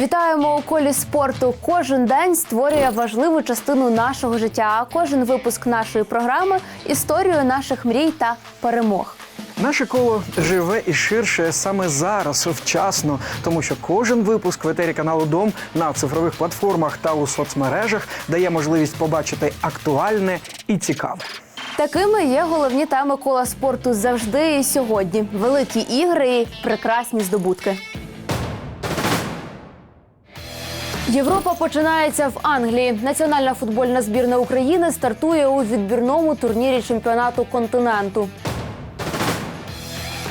Вітаємо у колі спорту. Кожен день створює важливу частину нашого життя. А кожен випуск нашої програми історію наших мрій та перемог. Наше коло живе і ширше саме зараз, вчасно, тому що кожен випуск в етері каналу Дом на цифрових платформах та у соцмережах дає можливість побачити актуальне і цікаве. Такими є головні теми кола спорту завжди і сьогодні. Великі ігри і прекрасні здобутки. Європа починається в Англії. Національна футбольна збірна України стартує у відбірному турнірі чемпіонату континенту.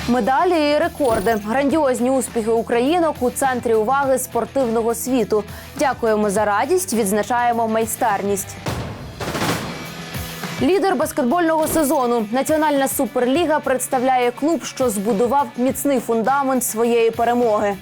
Медалі і рекорди, грандіозні успіхи українок у центрі уваги спортивного світу. Дякуємо за радість, відзначаємо майстерність. Лідер баскетбольного сезону Національна суперліга представляє клуб, що збудував міцний фундамент своєї перемоги.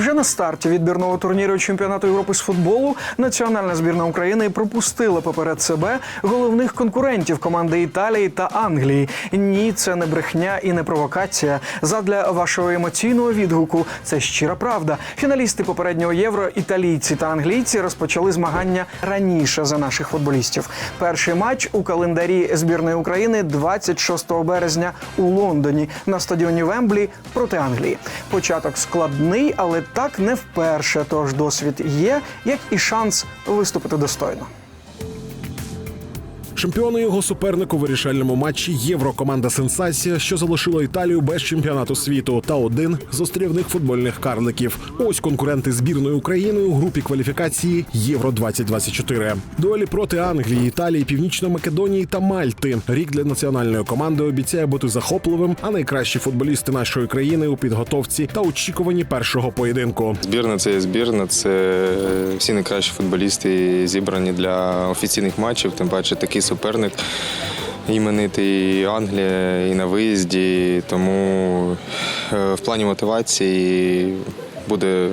Вже на старті відбірного турніру чемпіонату Європи з футболу національна збірна України пропустила поперед себе головних конкурентів команди Італії та Англії. Ні, це не брехня і не провокація. Задля вашого емоційного відгуку це щира правда. Фіналісти попереднього євро, італійці та англійці розпочали змагання раніше за наших футболістів. Перший матч у календарі збірної України 26 березня у Лондоні на стадіоні Вемблі проти Англії. Початок складний, але так не вперше. Тож досвід є, як і шанс виступити достойно. Чемпіон і його суперник у вирішальному матчі Євро команда Сенсація, що залишила Італію без чемпіонату світу, та один з острівних футбольних карликів. Ось конкуренти збірної України у групі кваліфікації Євро 2024 Дуелі проти Англії, Італії, Північної Македонії та Мальти. Рік для національної команди обіцяє бути захопливим, а найкращі футболісти нашої країни у підготовці та очікуванні першого поєдинку. Збірна це збірна, це всі найкращі футболісти зібрані для офіційних матчів, тим паче такий суперник. Іменитий і Англія і на виїзді, тому е, в плані мотивації буде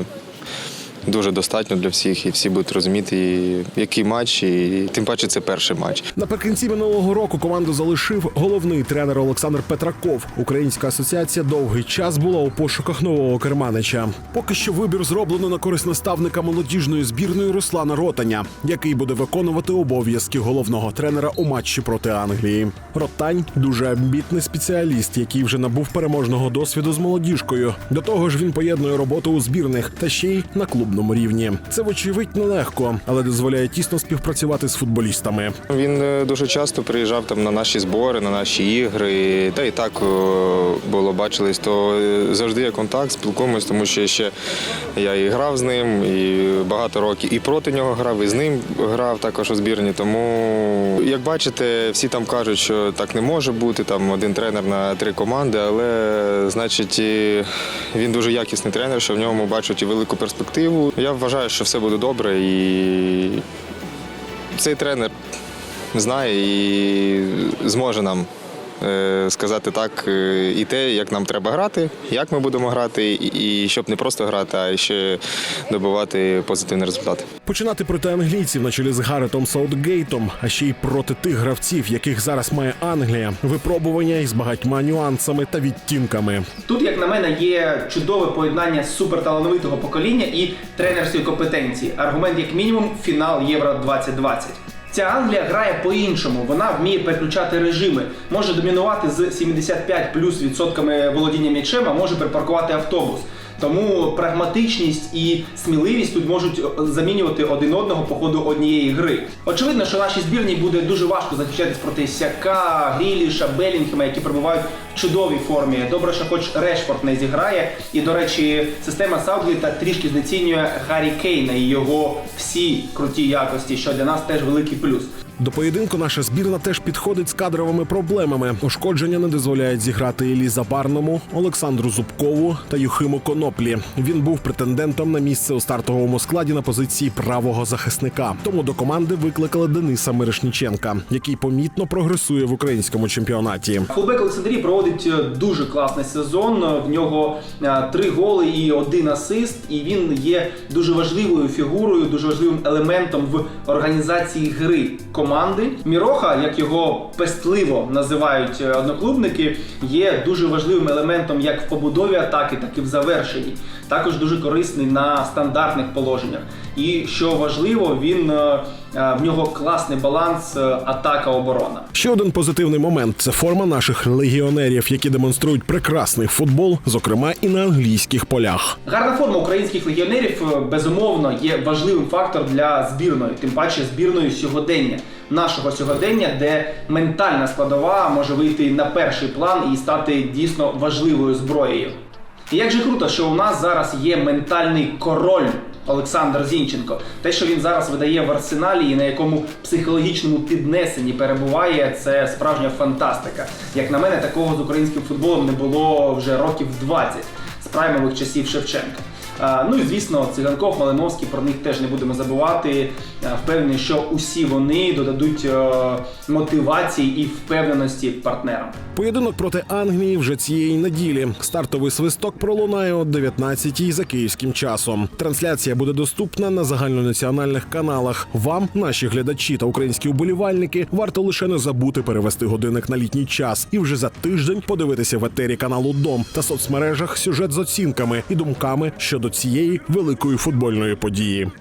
дуже достатньо для всіх, і всі будуть розуміти, який матч, і тим паче це перший матч. Наприкінці минулого року команду залишив головний тренер Олександр Петраков. Українська асоціація довгий час була у пошуках нового керманича. Поки що вибір зроблено на користь наставника молодіжної збірної Руслана Ротаня, який буде виконувати обов'язки головного тренера у матчі проти Англії. Ротань дуже амбітний спеціаліст, який вже набув переможного досвіду з молодіжкою. До того ж, він поєднує роботу у збірних та ще й на клубному рівні. Це вочевидь нелегко, але дозволяє тісно співпрацювати з футболістами. Він е, дуже часто приїжджав там на наші збори, на наші ігри. Та і так е, було бачились, то е, завжди є контакт, спілкуємось, тому що ще я і грав з ним, і багато років і проти нього грав, і з ним грав також у збірні. Тому, як бачите, всі там кажуть, що так не може бути. Там один тренер на три команди, але значить він дуже якісний тренер, що в ньому бачать і велику перспективу. Я вважаю, що все буде добре і цей тренер знає і зможе нам сказати так е, і те, як нам треба грати, як ми будемо грати, і і щоб не просто грати, а ще добивати позитивний результат. Починати проти англійців на чолі з Гаретом Саутгейтом, а ще й проти тих гравців, яких зараз має Англія. Випробування із багатьма нюансами та відтінками. Тут, як на мене, є чудове поєднання суперталановитого покоління і тренерської компетенції. Аргумент, як мінімум, фінал Євро 2020. Ця Англія грає по-іншому. Вона вміє переключати режими, може домінувати з 75 плюс відсотками володіння м'ячем, а може припаркувати автобус. Тому прагматичність і сміливість тут можуть замінювати один одного по ходу однієї гри. Очевидно, що нашій збірній буде дуже важко захищатись проти Сяка, Гріліша, Белінгема, які перебувають в чудовій формі. Добре, що хоч Решфорд не зіграє. І, до речі, система Саутгейта трішки знецінює Гаррі Кейна і його всі круті якості, що для нас теж великий плюс. До поєдинку наша збірна теж підходить з кадровими проблемами. Ушкодження не дозволяють зіграти Іллі Забарному, Олександру Зубкову та Юхиму Коноплі. Він був претендентом на місце у стартовому складі на позиції правого захисника. Тому до команди викликали Дениса Мирошніченка, який помітно прогресує в українському чемпіонаті. Фулбек Олександрії проводить е, дуже класний сезон. В нього е, три голи і один асист, і він є дуже важливою фігурою, дуже важливим елементом в організації гри команди. Команди. Міроха, як його пестливо називають е, одноклубники, є дуже важливим елементом як в побудові атаки, так і в завершенні. Також дуже корисний на стандартних положеннях. І що важливо, він е, в нього класний баланс е, атака-оборона. Ще один позитивний момент це форма наших легіонерів, які демонструють прекрасний футбол, зокрема і на англійських полях. Гарна форма українських легіонерів е, безумовно є важливим фактором для збірної, тим паче збірної сьогодення, нашого сьогодення, де ментальна складова може вийти на перший план і стати дійсно важливою зброєю. І як же круто, що у нас зараз є ментальний король Олександр Зінченко. Те, що він зараз видає в арсеналі і на якому психологічному піднесенні перебуває, це справжня фантастика. Як на мене, такого з українським футболом не було вже років 20 з праймових часів Шевченка. А, Ну і звісно, циганков, Малиновський, про них теж не будемо забувати. А, Впевнений, що усі вони додадуть е, мотивації і впевненості партнерам. Поєдинок проти Англії вже цієї неділі. Стартовий свисток пролунає о 19-й за київським часом. Трансляція буде доступна на загальнонаціональних каналах. Вам, наші глядачі та українські уболівальники, варто лише не забути перевести годинник на літній час і вже за тиждень подивитися в етері каналу Дом та соцмережах сюжет з оцінками і думками щодо цієї великої футбольної події.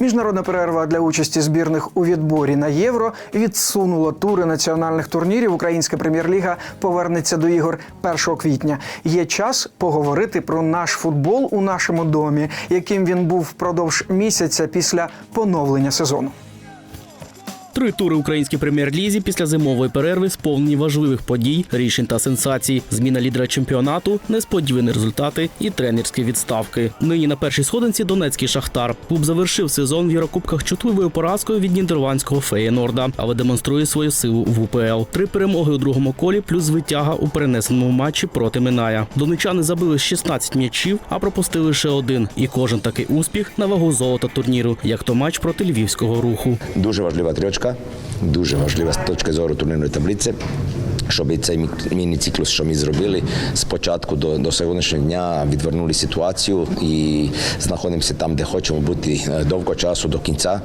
Міжнародна перерва для участі збірних у відборі на євро відсунула тури національних турнірів. Українська прем'єр-ліга повернеться до ігор 1 квітня. Є час поговорити про наш футбол у нашому домі, яким він був впродовж місяця після поновлення сезону. Три тури українській прем'єр-лізі після зимової перерви сповнені важливих подій, рішень та сенсацій. Зміна лідера чемпіонату, несподівані результати і тренерські відставки. Нині на першій сходинці Донецький шахтар. Клуб завершив сезон в Єврокубках чутливою поразкою від нідерландського Феєнорда, але демонструє свою силу в УПЛ. Три перемоги у другому колі, плюс витяга у перенесеному матчі проти Миная. Донечани забили 16 м'ячів, а пропустили лише один. І кожен такий успіх на вагу золота турніру, як то матч проти львівського руху. Дуже важлива трьочка, дуже важлива з точки зору турнірної таблиці. Щоб цей міні-циклус, що ми зробили спочатку до, до сьогоднішнього дня, відвернули ситуацію і знаходимося там, де хочемо бути е, довго часу до кінця.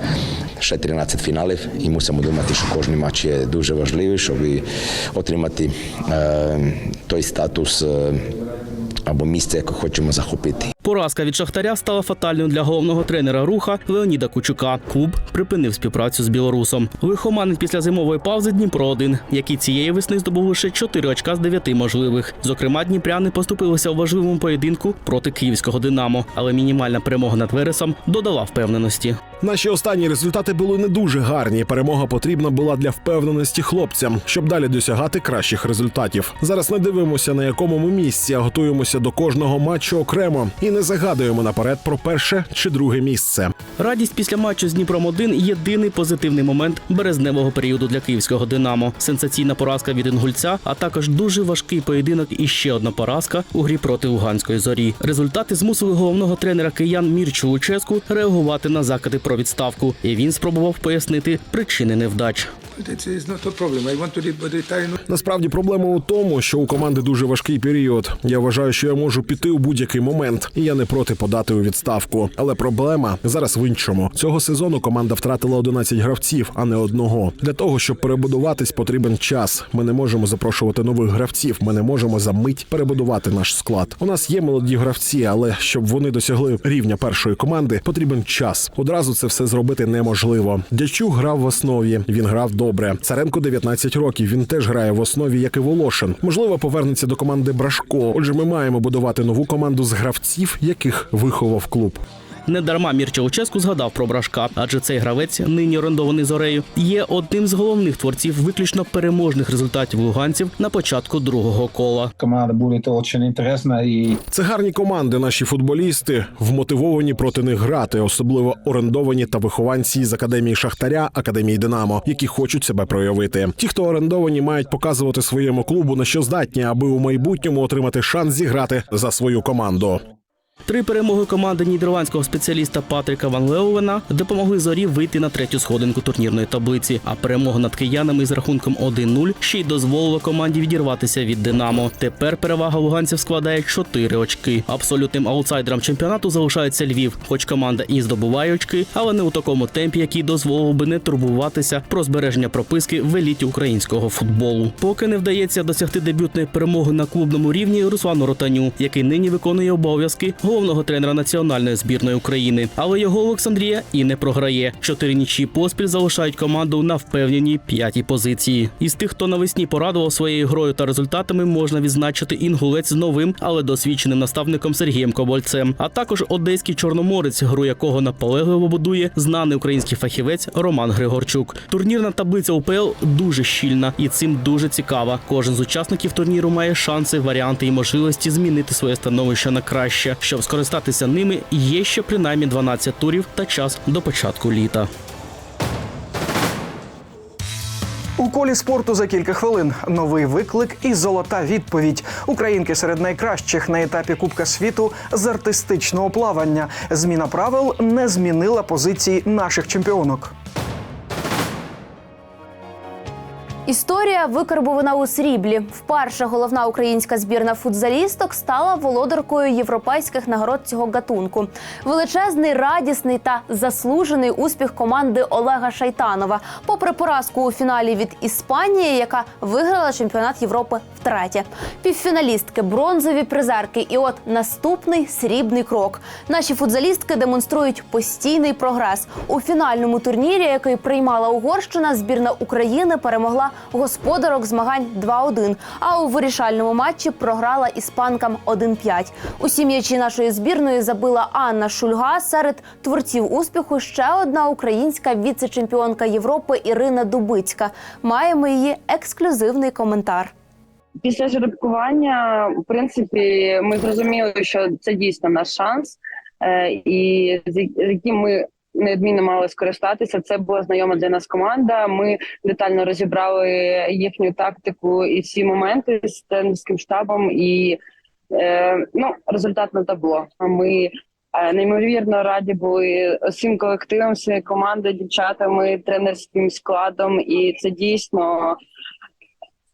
Ще 13 фіналів, і мусимо думати, що кожен матч є дуже важливий, щоб отримати е, той статус е, або місце, яке хочемо захопити. Поразка від Шахтаря стала фатальною для головного тренера руха Леоніда Кучука. Клуб припинив співпрацю з білорусом. Лихоманить після зимової паузи Дніпро 1 який цієї весни здобув лише 4 очка з 9 можливих. Зокрема, дніпряни поступилися у важливому поєдинку проти київського Динамо, але мінімальна перемога над Вересом додала впевненості. Наші останні результати були не дуже гарні. Перемога потрібна була для впевненості хлопцям, щоб далі досягати кращих результатів. Зараз не дивимося на якому ми місці, а готуємося до кожного матчу окремо і не загадуємо наперед про перше чи друге місце. Радість після матчу з Дніпром 1 єдиний позитивний момент березневого періоду для київського Динамо. Сенсаційна поразка від інгульця, а також дуже важкий поєдинок і ще одна поразка у грі проти Луганської зорі. Результати змусили головного тренера киян Мірчу Луческу реагувати на закиди про відставку, і він спробував пояснити причини невдач. Насправді проблема у тому, що у команди дуже важкий період. Я вважаю, що я можу піти у будь-який момент, і я не проти подати у відставку. Але проблема зараз в іншому. Цього сезону команда втратила 11 гравців, а не одного. Для того щоб перебудуватись, потрібен час. Ми не можемо запрошувати нових гравців. Ми не можемо за мить перебудувати наш склад. У нас є молоді гравці, але щоб вони досягли рівня першої команди, потрібен час. Одразу це все зробити неможливо. Дячук грав в основі. Він грав добре. Царенко 19 років. Він теж грає в основі, як і Волошин. Можливо, повернеться до команди Брашко. Отже, ми маємо будувати нову команду з гравців, яких виховав клуб. Недарма Мірча Луческу згадав про брашка, адже цей гравець, нині орендований зорею, є одним з головних творців виключно переможних результатів луганців на початку другого кола. Команда буде дуже інтересна і Це гарні команди. Наші футболісти вмотивовані проти них грати, особливо орендовані та вихованці з академії Шахтаря, академії Динамо, які хочуть себе проявити. Ті, хто орендовані, мають показувати своєму клубу на що здатні, аби у майбутньому отримати шанс зіграти за свою команду. Три перемоги команди нідерландського спеціаліста Патріка Ван Леувена допомогли зорі вийти на третю сходинку турнірної таблиці. А перемога над киянами з рахунком 1-0 ще й дозволила команді відірватися від Динамо. Тепер перевага луганців складає 4 очки. Абсолютним аутсайдером чемпіонату залишається Львів, хоч команда і здобуває очки, але не у такому темпі, який дозволив би не турбуватися про збереження прописки в еліті українського футболу. Поки не вдається досягти дебютної перемоги на клубному рівні Руслану Ротаню, який нині виконує обов'язки головного тренера національної збірної України. Але його Олександрія і не програє. Чотири нічі поспіль залишають команду на впевненій п'ятій позиції. Із тих, хто навесні порадував своєю грою та результатами, можна відзначити інгулець з новим, але досвідченим наставником Сергієм Ковальцем, а також одеський чорноморець, гру якого наполегливо будує знаний український фахівець Роман Григорчук. Турнірна таблиця УПЛ дуже щільна і цим дуже цікава. Кожен з учасників турніру має шанси, варіанти і можливості змінити своє становище на краще. Щоб скористатися ними, є ще принаймні 12 турів та час до початку літа. У колі спорту за кілька хвилин новий виклик і золота відповідь. Українки серед найкращих на етапі Кубка світу з артистичного плавання. Зміна правил не змінила позиції наших чемпіонок. Історія викарбована у сріблі. Вперше головна українська збірна футзалісток стала володаркою європейських нагород цього гатунку. Величезний, радісний та заслужений успіх команди Олега Шайтанова. Попри поразку у фіналі від Іспанії, яка виграла чемпіонат Європи втретє. Півфіналістки, бронзові призерки. І от наступний срібний крок. Наші футзалістки демонструють постійний прогрес у фінальному турнірі, який приймала Угорщина. Збірна України перемогла господарок змагань 2-1, А у вирішальному матчі програла іспанкам 1-5. Усі м'ячі нашої збірної забила Анна Шульга. Серед творців успіху ще одна українська віце-чемпіонка Європи Ірина Дубицька. Маємо її ексклюзивний коментар. Після жеребкування, в принципі, ми зрозуміли, що це дійсно наш шанс, е, і з з яким ми неодмінно мали скористатися. Це була знайома для нас команда. Ми детально розібрали їхню тактику і всі моменти з тренерським штабом. І е, ну, результат на табло. Ми е, неймовірно раді були всім колективом, всією командою, дівчатами, тренерським складом, і це дійсно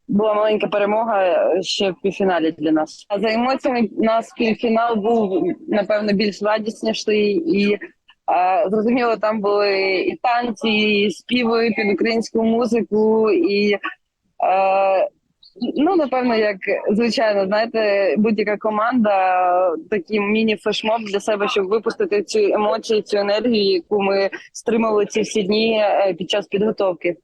була маленька перемога ще в півфіналі для нас. А за емоціями у нас півфінал був напевно більш радісніший і. Зрозуміло, там були і танці, і співи під українську музику, і е, ну напевно, як звичайно, знаєте, будь-яка команда такий міні-флешмоб для себе, щоб випустити цю емоцію, цю енергію, яку ми стримали ці всі дні е, під час підготовки.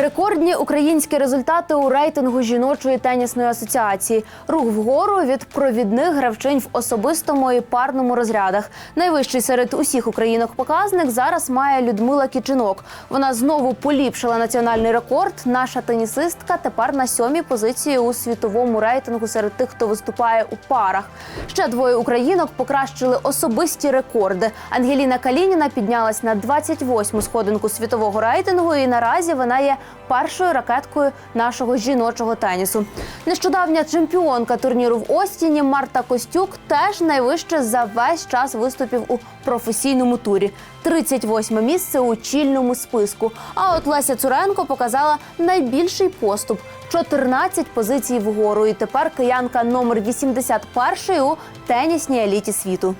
Рекордні українські результати у рейтингу жіночої тенісної асоціації. Рух вгору від провідних гравчинь в особистому і парному розрядах. Найвищий серед усіх українок показник зараз має Людмила Кічинок. Вона знову поліпшила національний рекорд. Наша тенісистка тепер на сьомій позиції у світовому рейтингу серед тих, хто виступає у парах. Ще двоє українок покращили особисті рекорди. Ангеліна Калініна піднялась на 28-му сходинку світового рейтингу, і наразі вона є першою ракеткою нашого жіночого тенісу. Нещодавня чемпіонка турніру в Остіні Марта Костюк теж найвище за весь час виступів у професійному турі. 38 місце у чільному списку. А от Леся Цуренко показала найбільший поступ 14 позицій вгору. І тепер киянка номер 81 у тенісній еліті світу.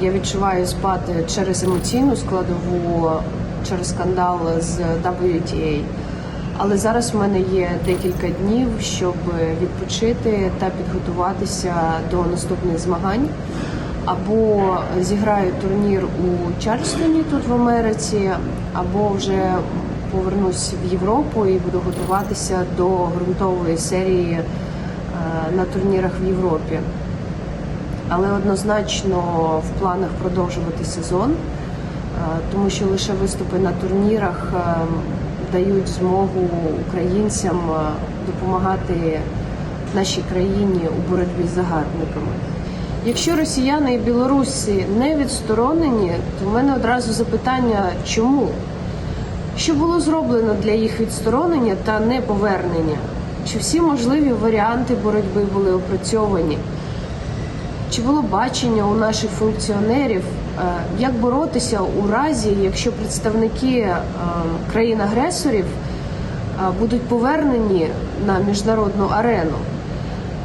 Я відчуваю спад через емоційну складову, через скандал з WTA. Але зараз в мене є декілька днів, щоб відпочити та підготуватися до наступних змагань. Або зіграю турнір у Чарльстоні тут в Америці, або вже повернусь в Європу і буду готуватися до ґрунтової серії е, на турнірах в Європі але однозначно в планах продовжувати сезон, тому що лише виступи на турнірах дають змогу українцям допомагати нашій країні у боротьбі з загарбниками. Якщо росіяни і білоруси не відсторонені, то в мене одразу запитання, чому? Що було зроблено для їх відсторонення та неповернення? Чи всі можливі варіанти боротьби були опрацьовані? Чи було бачення у наших функціонерів, як боротися у разі, якщо представники е, країн-агресорів е, будуть повернені на міжнародну арену?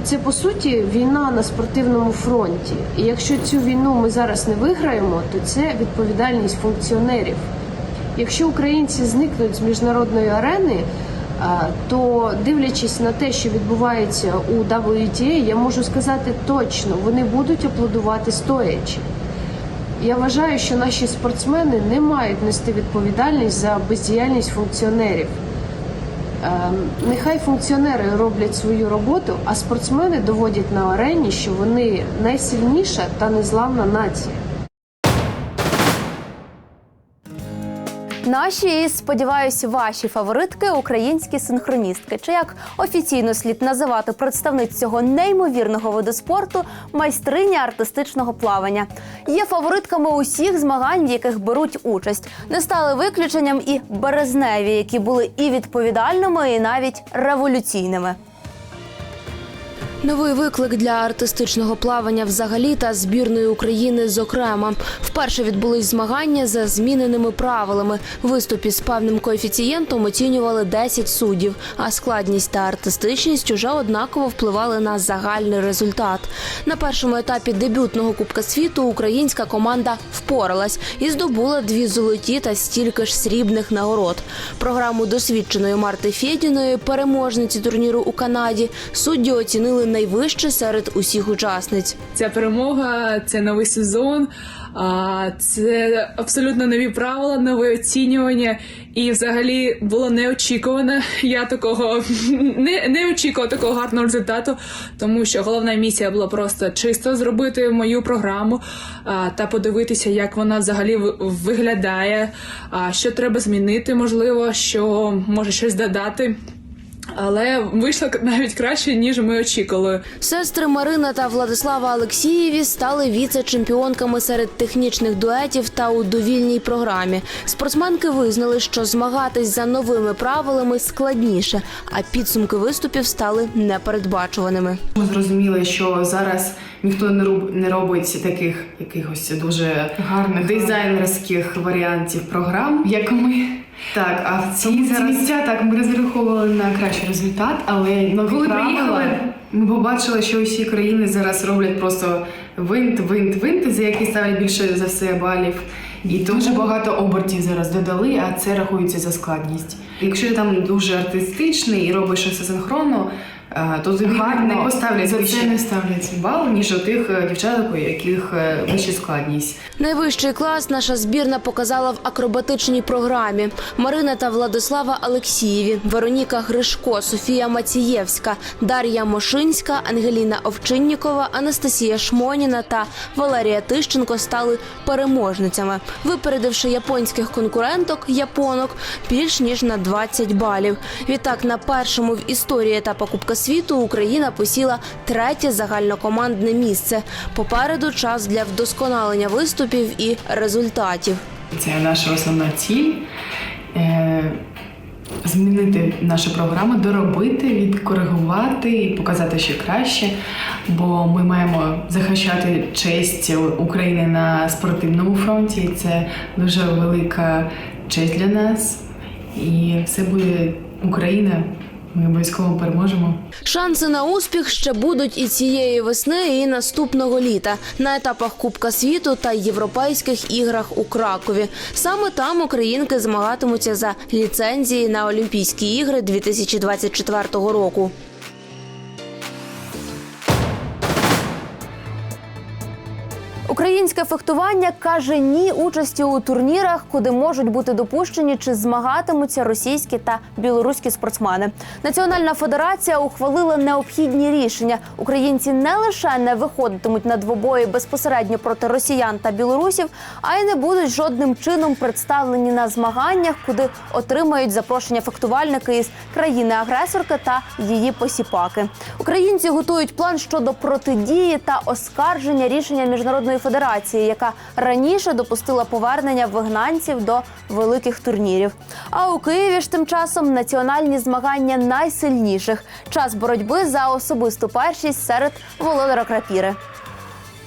Це по суті війна на спортивному фронті. І якщо цю війну ми зараз не виграємо, то це відповідальність функціонерів. Якщо українці зникнуть з міжнародної арени, то дивлячись на те, що відбувається у WTA, я можу сказати точно, вони будуть аплодувати стоячи. Я вважаю, що наші спортсмени не мають нести відповідальність за бездіяльність функціонерів. Ем, Нехай функціонери роблять свою роботу, а спортсмени доводять на арені, що вони найсильніша та незламна нація. Наші і сподіваюся, ваші фаворитки українські синхроністки. Чи як офіційно слід називати представниць цього неймовірного виду спорту майстриня артистичного плавання. Є фаворитками усіх змагань, в яких беруть участь. Не стали виключенням і березневі, які були і відповідальними, і навіть революційними. Новий виклик для артистичного плавання взагалі та збірної України зокрема. Вперше відбулись змагання за зміненими правилами. Виступі з певним коефіцієнтом оцінювали 10 суддів, а складність та артистичність уже однаково впливали на загальний результат. На першому етапі дебютного Кубка світу українська команда впоралась і здобула дві золоті та стільки ж срібних нагород. Програму досвідченої Марти Фєдіної, переможниці турніру у Канаді, судді оцінили найвище серед усіх учасниць. Ця перемога, це новий сезон, а, це абсолютно нові правила, нове оцінювання. І взагалі було неочікувано. Я такого не, не очікувала такого гарного результату, тому що головна місія була просто чисто зробити мою програму а, та подивитися, як вона взагалі виглядає, а, що треба змінити, можливо, що може щось додати. Але вийшло навіть краще, ніж ми очікували. Сестри Марина та Владислава Алексієві стали віце-чемпіонками серед технічних дуетів та у довільній програмі. Спортсменки визнали, що змагатись за новими правилами складніше, а підсумки виступів стали непередбачуваними. Ми зрозуміли, що зараз ніхто не роб- не робить таких якихось дуже гарних дизайнерських варіантів програм, як ми. Так, а в ці зараз... місця так ми розраховували на кращий результат, але нові Коли правила, приїхали- ми побачили, що усі країни зараз роблять просто винт, винт, винт, за який ставлять більше за все балів. І дуже багато обертів зараз додали, а це рахується за складність. Якщо ти там дуже артистичний і робиш все синхронно, е, то тобі не поставлять за це не ставлять бал, ніж у тих е, дівчаток, у яких е, вища складність. Найвищий клас наша збірна показала в акробатичній програмі. Марина та Владислава Алексієві, Вероніка Гришко, Софія Мацієвська, Дар'я Мошинська, Ангеліна Овчиннікова, Анастасія Шмоніна та Валерія Тищенко стали переможницями, випередивши японських конкуренток японок більш ніж на 20 балів. Відтак на першому в історії етапу Кубка світу Україна посіла третє загальнокомандне місце. Попереду час для вдосконалення виступів і результатів. Це наша основна ціль. Е, Змінити нашу програму, доробити, відкоригувати і показати ще краще, бо ми маємо захищати честь України на спортивному фронті. Це дуже велика честь для нас. І все буде Україна. Ми обов'язково переможемо. Шанси на успіх ще будуть і цієї весни, і наступного літа на етапах Кубка світу та європейських іграх у Кракові. Саме там українки змагатимуться за ліцензії на Олімпійські ігри 2024 року. Українське фехтування каже ні участі у турнірах, куди можуть бути допущені чи змагатимуться російські та білоруські спортсмени. Національна федерація ухвалила необхідні рішення. Українці не лише не виходитимуть на двобої безпосередньо проти росіян та білорусів, а й не будуть жодним чином представлені на змаганнях, куди отримають запрошення фехтувальники із країни-агресорки та її посіпаки. Українці готують план щодо протидії та оскарження рішення міжнародної федерації. Федерації, яка раніше допустила повернення вигнанців до великих турнірів. А у Києві ж тим часом національні змагання найсильніших час боротьби за особисту першість серед володара крапіри.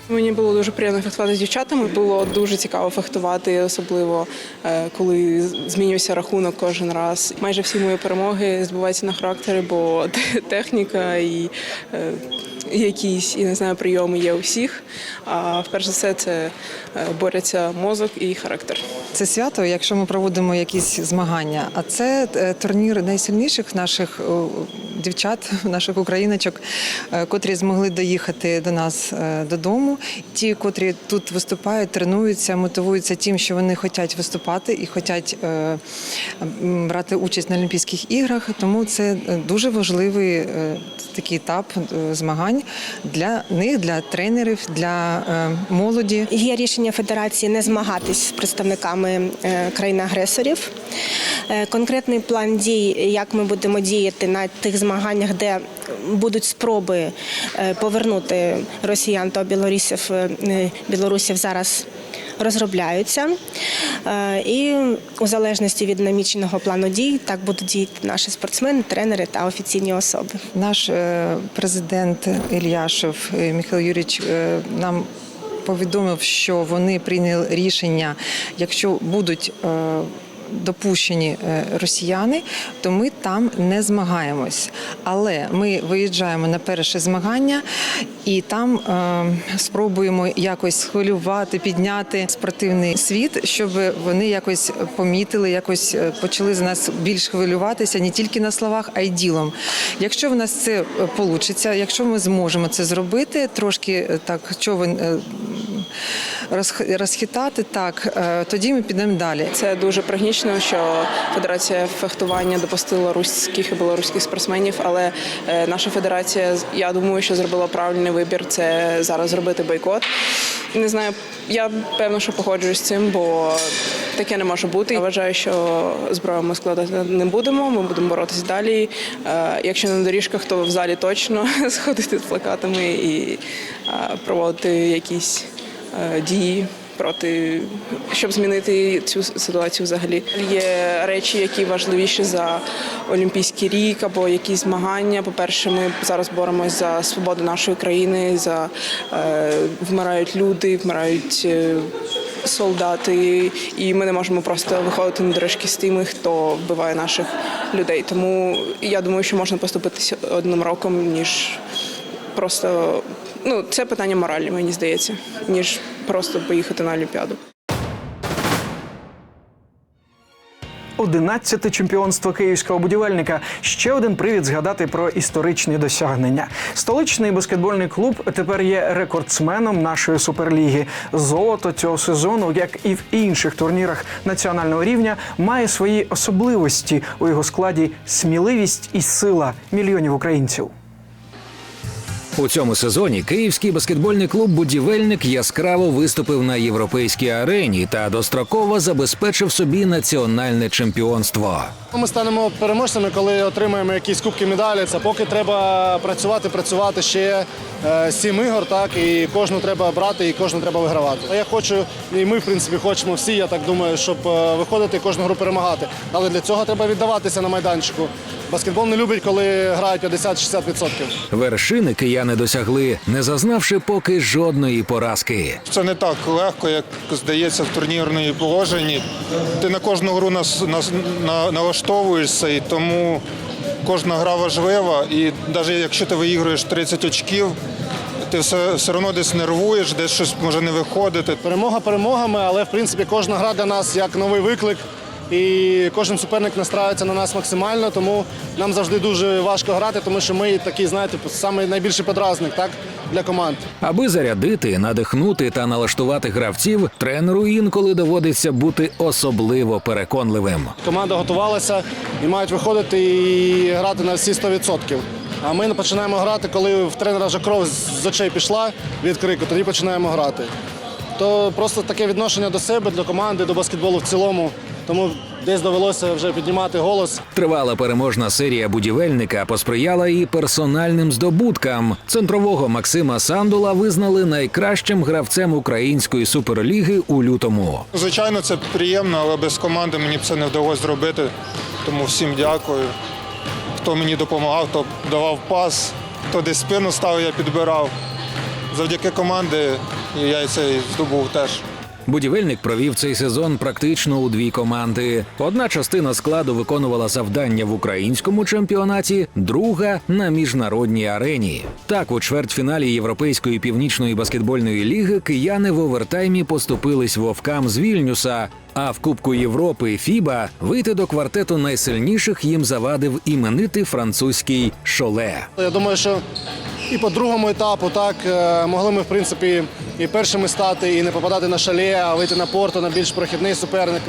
Мені було дуже приємно фехтувати з дівчатами. Було дуже цікаво фехтувати, особливо е, коли змінювався рахунок кожен раз. Майже всі мої перемоги збиваються на характери, бо техніка і е, якісь і не знаю прийоми є у всіх. А вперше за все це е, бореться мозок і характер. Це свято, якщо ми проводимо якісь змагання. А це е, турнір найсильніших наших дівчат, наших україночок, е, котрі змогли доїхати до нас додому. Ті, котрі тут виступають, тренуються, мотивуються тим, що вони хочуть виступати і хочуть брати участь на Олімпійських іграх. Тому це дуже важливий такий етап е, змагань для них, для тренерів, для е, молоді. Є рішення федерації не змагатись з представниками е, країн-агресорів. Е, Конкретний план дій, як ми будемо діяти на тих змаганнях, де будуть спроби повернути росіян та білорусів, білорусів зараз. Розробляються Е, і у залежності від наміченого плану дій так будуть діяти наші спортсмени, тренери та офіційні особи. Наш е, президент Ільяшев Михайло Юрійович е, нам повідомив, що вони прийняли рішення, якщо будуть допущені е, росіяни, то ми там не змагаємось. Але ми виїжджаємо на перше змагання і там е, спробуємо якось схвилювати, підняти спортивний світ, щоб вони якось помітили, якось е, почали з нас більш хвилюватися не тільки на словах, а й ділом. Якщо в нас це вийде, якщо ми зможемо це зробити, трошки так човен розхитати, так е, тоді ми підемо далі. Це дуже прагнічно, що Федерація фехтування допустила руських і білоруських спортсменів, але е, наша федерація, я думаю, що зробила правильний вибір. Це зараз зробити бойкот. Не знаю, я певно, що погоджуюсь з цим, бо таке не може бути. Я вважаю, що зброю ми складати не будемо. Ми будемо боротися далі. Е, Якщо не на доріжках, то в залі точно сходити з плакатами і проводити якісь дії проти, щоб змінити цю ситуацію взагалі. Є речі, які важливіші за Олімпійський рік або якісь змагання. По-перше, ми зараз боремось за свободу нашої країни, за е, вмирають люди, вмирають. е, Солдати, і ми не можемо просто виходити на дорожки з тими, хто вбиває наших людей. Тому я думаю, що можна поступитися одним роком, ніж просто ну це питання моралі, мені здається, ніж просто поїхати на Олімпіаду. 11 чемпіонство київського будівельника. Ще один привід згадати про історичні досягнення. Столичний баскетбольний клуб тепер є рекордсменом нашої суперліги. Золото цього сезону, як і в інших турнірах національного рівня, має свої особливості у його складі сміливість і сила мільйонів українців. У цьому сезоні київський баскетбольний клуб Будівельник яскраво виступив на європейській арені та достроково забезпечив собі національне чемпіонство. Ми станемо переможцями, коли отримаємо якісь кубки медалі. Це поки треба працювати, працювати ще е, сім ігор, так і кожну треба брати, і кожну треба вигравати. А Я хочу, і ми в принципі хочемо всі. Я так думаю, щоб е, виходити і кожну гру перемагати. Але для цього треба віддаватися на майданчику. Баскетбол не любить, коли грають 50-60%. Вершини кияни досягли, не зазнавши поки жодної поразки. Це не так легко, як здається в турнірній положенні. Ти на кожну гру нас, нас на, налаштовуєшся, і тому кожна гра важлива. І навіть якщо ти виіграєш 30 очків, ти все, все одно десь нервуєш, десь щось може не виходити. Перемога перемогами, але в принципі кожна гра для нас як новий виклик. І кожен суперник настраюється на нас максимально, тому нам завжди дуже важко грати, тому що ми такий, знаєте, самий найбільший подразник так, для команд. Аби зарядити, надихнути та налаштувати гравців, тренеру інколи доводиться бути особливо переконливим. Команда готувалася і мають виходити і грати на всі 100%. А ми починаємо грати, коли в тренера вже кров з очей пішла від крику, тоді починаємо грати. То просто таке відношення до себе, до команди, до баскетболу в цілому. Тому десь довелося вже піднімати голос. Тривала переможна серія будівельника посприяла і персональним здобуткам. Центрового Максима Сандула визнали найкращим гравцем української суперліги у лютому. Звичайно, це приємно, але без команди мені б це не вдалося зробити. Тому всім дякую. Хто мені допомагав, хто давав пас, хто десь спину ставив, я підбирав. Завдяки команді я і цей здобув теж. Будівельник провів цей сезон практично у дві команди. Одна частина складу виконувала завдання в українському чемпіонаті, друга на міжнародній арені. Так, у чвертьфіналі Європейської північної баскетбольної ліги кияни в овертаймі поступились вовкам з Вільнюса. А в Кубку Європи Фіба вийти до квартету найсильніших їм завадив іменитий французький шоле. Я думаю, що і по другому етапу так е, могли ми в принципі і першими стати, і не попадати на шале, а вийти на порту на більш прохідний суперник.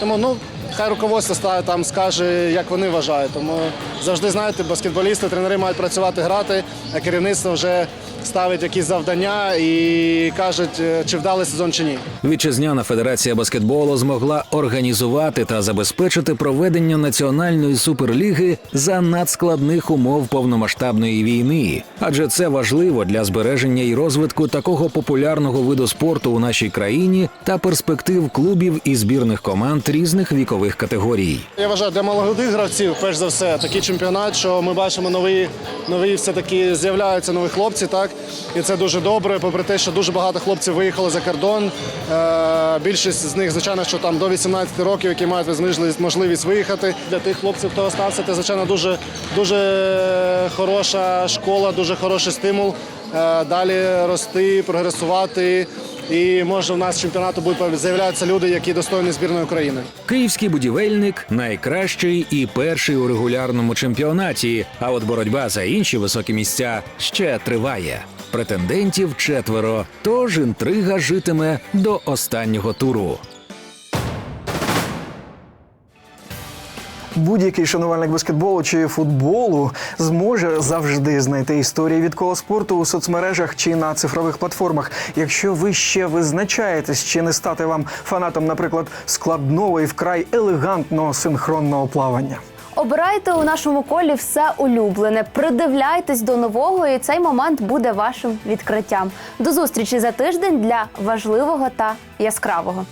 Тому ну хай руководство ста- там скаже, як вони вважають. Тому завжди знаєте, баскетболісти, тренери мають працювати, грати, а керівництво вже ставить якісь завдання і кажуть, е, чи вдалий сезон чи ні. Вітчизняна федерація баскетболу змогла організувати та забезпечити проведення національної суперліги за надскладних умов повномасштабної війни, адже це важливо для збереження і розвитку такого популярного виду спорту у нашій країні та перспектив клубів і збірних команд різних вікових категорій. Я вважаю, для молодих гравців, перш за все, такий чемпіонат, що ми бачимо нові, нові все-таки з'являються нові хлопці, так? І це дуже добре, попри те, що дуже багато хлопців виїхали за кордон. Е, більшість з них, звичайно, що там до 18 років, які мають можливість- можливість виїхати. Для тих хлопців, хто остався, це, звичайно, дуже, дуже хороша школа, дуже хороший стимул. е, Далі рости, прогресувати. І може в нас чемпіонату будуть з'являтися люди, які достойні збірної України. Київський будівельник найкращий і перший у регулярному чемпіонаті. А от боротьба за інші високі місця ще триває. Претендентів четверо, тож інтрига житиме до останнього туру. Будь-який шанувальник баскетболу чи футболу зможе завжди знайти історії від коло спорту у соцмережах чи на цифрових платформах. Якщо ви ще визначаєтесь, чи не стати вам фанатом, наприклад, складного і вкрай елегантного синхронного плавання. Обирайте у нашому колі все улюблене. Придивляйтесь до нового, і цей момент буде вашим відкриттям. До зустрічі за тиждень для важливого та яскравого.